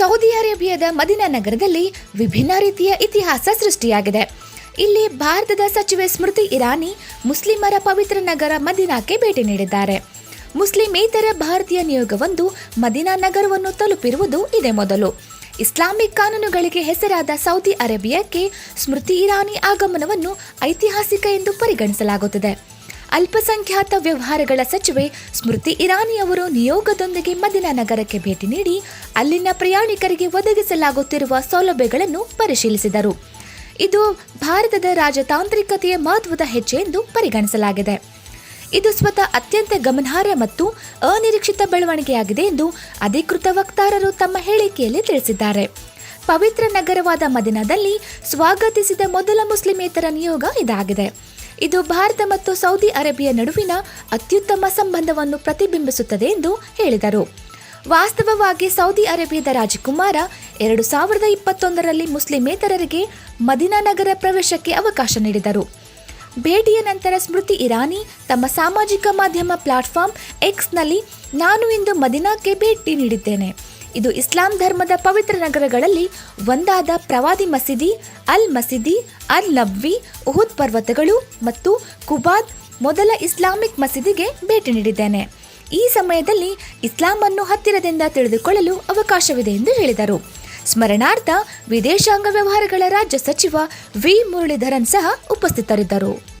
Saudi ಅರೇಬಿಯಾದ Medina ನಗರದಲ್ಲಿ ವಿಭಿನ್ನ ರೀತಿಯ ಇತಿಹಾಸ ಸೃಷ್ಟಿಯಾಗಿದೆ. ಇಲ್ಲಿ ಭಾರತದ ಸಚಿವೆ ಸ್ಮೃತಿ ಇರಾನಿ, ಮುಸ್ಲಿಮರ ಪವಿತ್ರ ನಗರ ಮದಿನಾಕ್ಕೆ ಭೇಟಿ ನೀಡಿದ್ದಾರೆ. ಮುಸ್ಲಿಮೇತರ ಭಾರತೀಯ ನಿಯೋಗವೊಂದು ಮದಿನಾ ನಗರವನ್ನು ತಲುಪಿರುವುದು ಇದೇ ಮೊದಲು. ಇಸ್ಲಾಮಿಕ್ ಕಾನೂನುಗಳಿಗೆ ಹೆಸರಾದ ಸೌದಿ ಅರೇಬಿಯಾಕ್ಕೆ ಸ್ಮೃತಿ ಇರಾನಿ ಆಗಮನವನ್ನು ಐತಿಹಾಸಿಕ ಎಂದು ಪರಿಗಣಿಸಲಾಗುತ್ತದೆ. ಅಲ್ಪಸಂಖ್ಯಾತ ವ್ಯವಹಾರಗಳ ಸಚಿವೆ ಸ್ಮೃತಿ ಇರಾನಿ ಅವರು ನಿಯೋಗದೊಂದಿಗೆ ಮದಿನಾ ನಗರಕ್ಕೆ ಭೇಟಿ ನೀಡಿ ಅಲ್ಲಿನ ಪ್ರಯಾಣಿಕರಿಗೆ ಒದಗಿಸಲಾಗುತ್ತಿರುವ ಸೌಲಭ್ಯಗಳನ್ನು ಪರಿಶೀಲಿಸಿದರು. ಇದು ಭಾರತದ ರಾಜತಾಂತ್ರಿಕತೆಯ ಮಹತ್ವದ ಹೆಜ್ಜೆ ಎಂದು ಪರಿಗಣಿಸಲಾಗಿದೆ. ಇದು ಸ್ವತಃ ಅತ್ಯಂತ ಗಮನಾರ್ಹ ಮತ್ತು ಅನಿರೀಕ್ಷಿತ ಬೆಳವಣಿಗೆಯಾಗಿದೆ ಎಂದು ಅಧಿಕೃತ ವಕ್ತಾರರು ತಮ್ಮ ಹೇಳಿಕೆಯಲ್ಲಿ ತಿಳಿಸಿದ್ದಾರೆ. ಪವಿತ್ರ ನಗರವಾದ ಮದಿನಾದಲ್ಲಿ ಸ್ವಾಗತಿಸಿದ ಮೊದಲ ಮುಸ್ಲಿಮೇತರ ನಿಯೋಗ ಇದಾಗಿದೆ. ಇದು ಭಾರತ ಮತ್ತು ಸೌದಿ ಅರೇಬಿಯಾ ನಡುವಿನ ಅತ್ಯುತ್ತಮ ಸಂಬಂಧವನ್ನು ಪ್ರತಿಬಿಂಬಿಸುತ್ತದೆ ಎಂದು ಹೇಳಿದರು. ವಾಸ್ತವವಾಗಿ ಸೌದಿ ಅರೇಬಿಯಾದ ರಾಜಕುಮಾರ ಎರಡು ಸಾವಿರದ ಇಪ್ಪತ್ತೊಂದರಲ್ಲಿ ಮುಸ್ಲಿಮೇತರರಿಗೆ ಮದಿನಾ ನಗರ ಪ್ರವೇಶಕ್ಕೆ ಅವಕಾಶ ನೀಡಿದರು. ಭೇಟಿಯ ನಂತರ ಸ್ಮೃತಿ ಇರಾನಿ ತಮ್ಮ ಸಾಮಾಜಿಕ ಮಾಧ್ಯಮ ಪ್ಲಾಟ್ಫಾರ್ಮ್ ಎಕ್ಸ್ನಲ್ಲಿ ನಾನು ಇಂದು ಮದಿನಾಕ್ಕೆ ಭೇಟಿ ನೀಡಿದ್ದೇನೆ. ಇದು ಇಸ್ಲಾಂ ಧರ್ಮದ ಪವಿತ್ರ ನಗರಗಳಲ್ಲಿ ಒಂದಾದ ಪ್ರವಾದಿ ಮಸೀದಿ, ಅಲ್ ಮಸೀದಿ, ಅಲ್ ನಬ್ವಿ, ಉಹುದ್ ಪರ್ವತಗಳು ಮತ್ತು ಕುಬಾದ್ ಮೊದಲ ಇಸ್ಲಾಮಿಕ್ ಮಸೀದಿಗೆ ಭೇಟಿ ನೀಡಿದ್ದೇನೆ. ಈ ಸಮಯದಲ್ಲಿ ಇಸ್ಲಾಂ ಅನ್ನು ಹತ್ತಿರದಿಂದ ತಿಳಿದುಕೊಳ್ಳಲು ಅವಕಾಶವಿದೆ ಎಂದು ಹೇಳಿದರು. ಸ್ಮರಣಾರ್ಥ ವಿದೇಶಾಂಗ ವ್ಯವಹಾರಗಳ ರಾಜ್ಯ ಸಚಿವ ವಿ. ಮುರಳೀಧರನ್ ಸಹ ಉಪಸ್ಥಿತರಿದ್ದರು.